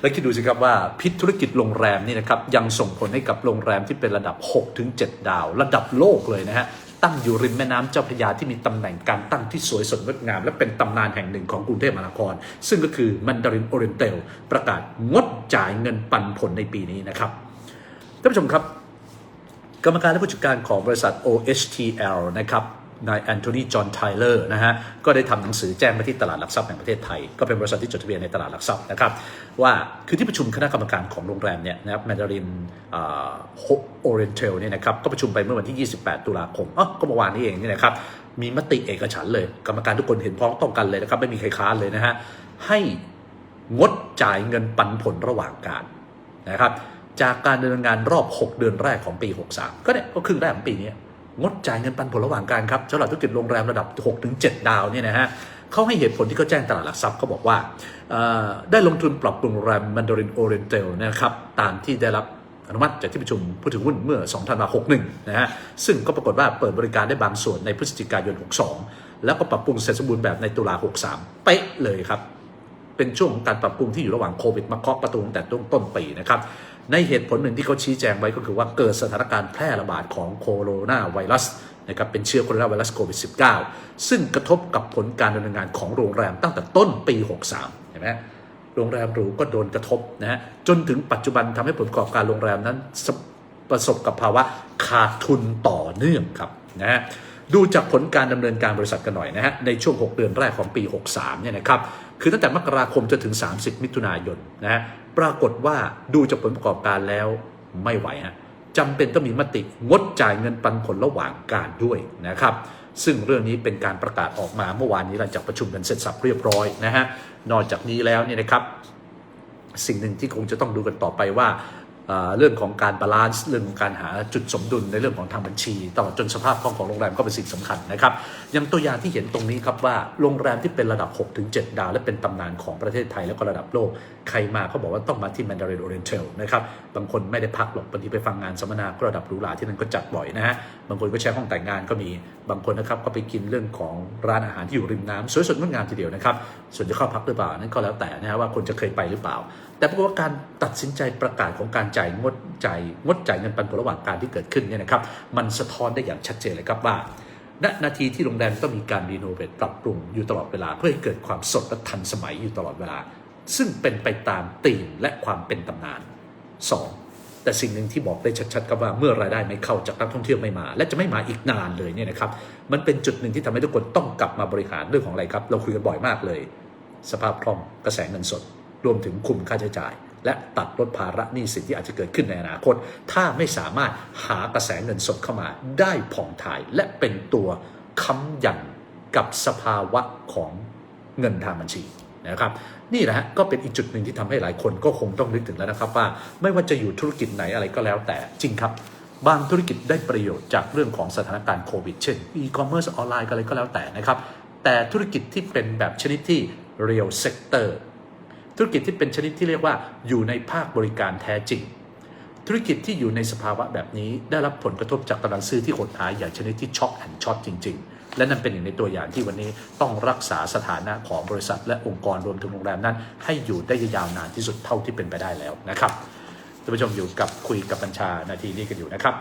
แล้วคิดดูสิครับว่าพิษธุรกิจโรงแรมนี่นะครับยังส่งผลให้กับโรงแรมที่เป็นระดับ 6-7 ดาว ระดับโลกเลยนะฮะตั้งอยู่ริมแม่น้ำเจ้าพระยาที่มีตำแหน่งการตั้งที่สวยสดงดงาม และเป็นตำนานแห่งหนึ่งของกรุงเทพมหานคร ซึ่งก็คือมันดารินโอเรนเตลประกาศงดจ่ายเงินปันผลในปีนี้นะครับท่านผู้ชมครับ กรรมการและผู้จัดการของบริษัท OHTL นะครับ นายแอนโทนีจอห์นไทเลอร์นะฮะก็ได้ทำหนังสือแจ้งไปที่ตลาดหลักทรัพย์แห่งประเทศไทย ก็เป็นบริษัทที่จดทะเบียนในตลาดหลักทรัพย์นะครับว่าคือที่ประชุมคณะกรรมการของโรงแรมเนี่ยนะครับแมนดารินโอเรนเทลเนี่ยนะครับก็ประชุมไปเมื่อวันที่ 28 ตุลาคมอ๋อก็เมื่อวานนี้เองเนี่ยนะครับมีมติเอกฉันเลย กรรมการทุกคนเห็นพ้องต้องกันเลยนะครับไม่มีใครค้านเลยนะฮะให้งดจ่ายเงินปันผลระหว่างการนะครับจากการดำเนินงานรอบ 6 เดือนแรกของปี 63 ก็เนี่ยก็ครึ่งแรกของปีนี้ งดจ่ายเงินปันผลระหว่างการครับสำหรับธุรกิจโรงแรมระดับ 6-7 ดาวเนี่ยนะฮะเขาให้เหตุผลที่เขาแจ้งตลาดหลักทรัพย์เขาบอกว่า ได้ลงทุนปรับปรุงโรงแรมมันดารินโอเรนเตลนะครับตามที่ได้รับอนุมัติจากที่ประชุมผู้ถือหุ้นเมื่อ 2 ธันวาคม 61 นะฮะ ซึ่งก็ปรากฏว่าเปิดบริการได้บางส่วนในพฤศจิกายน 62 แล้วก็ปรับปรุงเสร็จสมบูรณ์แบบในตุลา 63 เป๊ะเลยครับ เป็นช่วงของการปรับปรุงที่อยู่ระหว่างโควิดมาเคาะประตูตั้งแต่ต้นปีนะครับ ในเหตุผลหนึ่งที่เขาชี้แจงไว้ก็คือว่าเกิดสถานการณ์แพร่ระบาดของโคโรนาไวรัสนะครับเป็นเชื้อโคโรนาไวรัสโควิด -19 ซึ่งกระทบกับผลการดำเนินงานของโรงแรมตั้งแต่ต้นปี 63 เห็นไหมโรงแรมหรูก็โดนกระทบนะฮะจนถึงปัจจุบันทำให้ผลประกอบการโรงแรมนั้นประสบกับภาวะขาดทุนต่อเนื่องครับนะฮะ ดูจากผลการดำเนินการบริษัทกันหน่อยนะฮะในช่วง 6 เดือนแรกของปี 63เนี่ยนะครับคือตั้งแต่มกราคมจนถึง 30 มิถุนายนนะฮะปรากฏว่าดูจากผลประกอบการแล้วไม่ไหวฮะจำเป็นต้องมีมติงดจ่ายเงินปันผลระหว่างการด้วยนะครับ ซึ่งเรื่องนี้เป็นการประกาศออกมาเมื่อวานนี้หลังจากประชุมกันเสร็จสับเรียบร้อยนะฮะนอกจากนี้แล้วเนี่ยนะครับ สิ่งหนึ่งที่คงจะต้องดูกันต่อไปว่า เรื่องของการบาลานซ์เรื่องของการหาจุดสมดุลในเรื่องของทางบัญชี ตลอดจนสภาพคล่องของโรงแรมก็เป็นสิ่งสำคัญนะครับย่างตัวอย่างที่เห็นตรงนี้ครับว่าโรงแรมที่เป็นระดับ 6-7 ดาว และเป็นตำนานของประเทศไทยแล้วก็ระดับโลก ใครมาเขาบอกว่าต้องมาที่ Mandarin Oriental นะครับบางคนไม่ได้พักหรอกบางทีไปฟังงานสัมมนาก็ระดับหรูหราที่นั่นก็จัดบ่อยนะฮะบางคนก็ใช้ห้องแต่งงานก็มีบางคนนะครับก็ไปกินเรื่องของร้านอาหารที่อยู่ริมน้ำสวยสดงดงามทีเดียวนะครับส่วนจะเข้าพักหรือเปล่านั่นก็แล้วแต่นะฮะว่าคนจะเคยไปหรือเปล่า แต่ปรากฏว่าการตัดสินใจประกาศของการจ่ายงดจ่ายงดจ่ายเงินปันผลระหว่างการที่เกิดขึ้นเนี่ยนะครับ มันสะท้อนได้อย่างชัดเจนเลยครับว่าณนาทีที่โรงแรมต้องมีการรีโนเวทปรับปรุงอยู่ตลอดเวลา เพื่อให้เกิดความสดและทันสมัยอยู่ตลอดเวลา ซึ่งเป็นไปตามธีมและความเป็นตำนาน 2. แต่สิ่งหนึ่งที่บอกได้ชัดๆครับว่าเมื่อรายได้ไม่เข้าจากนักท่องเที่ยวไม่มา และจะไม่มาอีกนานเลยเนี่ยนะครับมันเป็นจุดหนึ่งที่ทำให้ทุกคนต้องกลับมาบริหารเรื่องของอะไรครับ เราคุยกันบ่อยมากเลย สภาพคล่องกระแสเงินสด รวมถึงคุมค่าใช้จ่าย และตัดลดภาระหนี้สินที่อาจจะเกิดขึ้นในอนาคต ถ้าไม่สามารถหากระแสเงินสดเข้ามาได้ผ่องถ่าย และเป็นตัวค้ำยันกับสภาวะของเงินทางบัญชีนะครับนี่แหละฮะก็เป็นอีกจุดหนึ่งที่ทำให้หลายคนก็คงต้องนึกถึงแล้วนะครับว่าไม่ว่าจะอยู่ธุรกิจไหนอะไรก็แล้วแต่จริงครับ บางธุรกิจได้ประโยชน์จากเรื่องของสถานการณ์โควิดเช่นอีคอมเมิร์ซออนไลน์อะไรก็แล้วแต่นะครับ แต่ธุรกิจที่เป็นแบบชนิดที่ real sector ธุรกิจที่เป็นชนิดที่เรียกว่าอยู่ในภาคบริการแท้จริง ธุรกิจที่อยู่ในสภาวะแบบนี้ได้รับผลกระทบจากกำลังซื้อที่หดหายอย่างชนิดที่ช็อกแอนช็อตจริง ๆ และนั่นเป็นหนึ่งในตัวอย่างที่วันนี้ต้องรักษาสถานะของบริษัท และองค์กรรวมถึงโรงแรมนั้น ให้อยู่ได้ยาวนานที่สุดเท่าที่เป็นไปได้แล้วนะครับท่านผู้ชมอยู่กับคุยกับบัญชานาทีนี้กันอยู่นะครับ